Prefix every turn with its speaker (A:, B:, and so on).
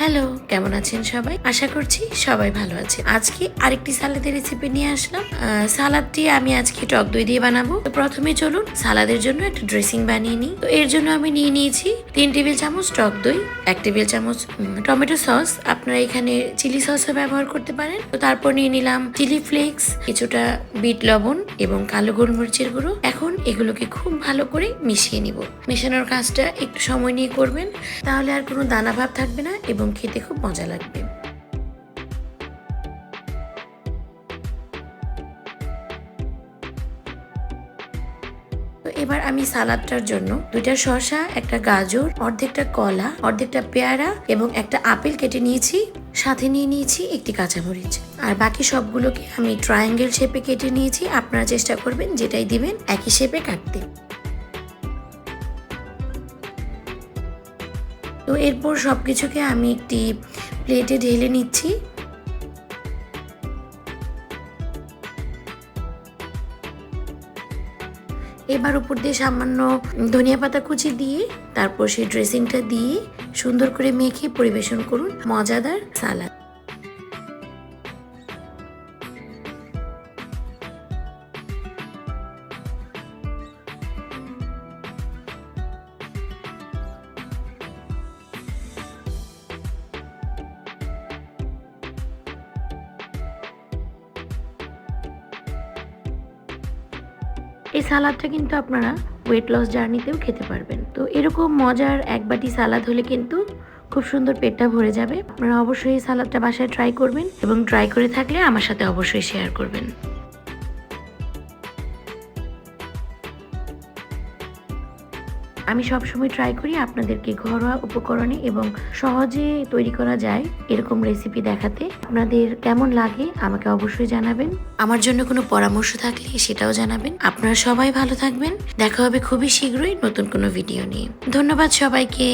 A: Hello, কেমন আছেন সবাই? আশা করছি সবাই ভালো আছে আজকে আরেকটি সালাদের রেসিপি নিয়ে আসলাম। সালাদটি আমি আজকে টক দই দিয়ে বানাবো। তো প্রথমে চলুন সালাদের জন্য একটা ড্রেসিং বানিয়ে নিই। তো এর জন্য আমি নিয়ে নিয়েছি তিন টেবিল চামচ টক দই, এক টেবিল চামচ টমেটো সস। আপনারা এখানে চিলি সসও ব্যবহার করতে পারেন। তো তারপর নিয়ে নিলাম চিলি ফ্লেক্স, কিছুটা বিট লবণ এবং কালো গোলমরিচের গুঁড়ো। এখন এগুলোকে খুব ভালো করে মিশিয়ে নিব। মেশানোর কাজটা একটু সময় নিয়ে করবেন। তাহলে আর কোনো দানা ভাব থাকবে না এবং খেতে খুব মজা লাগবে। এবার আমি সালাদটার জন্য দুইটা শসা, একটা গাজর, অর্ধেকটা কলা, অর্ধেকটা পেয়ারা এবং একটা আপেল কেটে নিয়েছি। সাথে নিয়ে নিয়েছি একটি কাঁচামরিচ। আর বাকি সবগুলোকে আমি ট্রায়াঙ্গেল শেপে কেটে নিয়েছি। আপনারা চেষ্টা করবেন যেটাই দিবেন একই শেপে কাটতে। তো এরপর সব কিছুকে আমি একটি প্লেটে ঢেলে নিচ্ছি। এবার উপর দিয়ে সামান্য ধনিয়া পাতা কুচি দিয়ে, তারপর সেই ড্রেসিংটা দিয়ে সুন্দর করে মেখে পরিবেশন করুন। মজাদার সালাদ। এই সালাদটা কিন্তু আপনারা ওয়েট লস জার্নিতেও খেতে পারবেন। তো এরকম মজার এক বাটি সালাদ হলে কিন্তু খুব সুন্দর পেটটা ভরে যাবে। আপনারা অবশ্যই এই সালাদটা বাসায় ট্রাই করবেন এবং ট্রাই করে থাকলে আমার সাথে অবশ্যই শেয়ার করবেন। আমি সবসময় ট্রাই করি আপনাদেরকে ঘরোয়া উপকরণে এবং সহজে তৈরি করা যায় এরকম রেসিপি দেখাতে। আপনাদের কেমন লাগে আমাকে অবশ্যই জানাবেন। আমার জন্য কোনো পরামর্শ থাকলে সেটাও জানাবেন। আপনারা সবাই ভালো থাকবেন। দেখা হবে খুবই শীঘ্রই নতুন কোনো ভিডিও নিয়ে। ধন্যবাদ সবাইকে।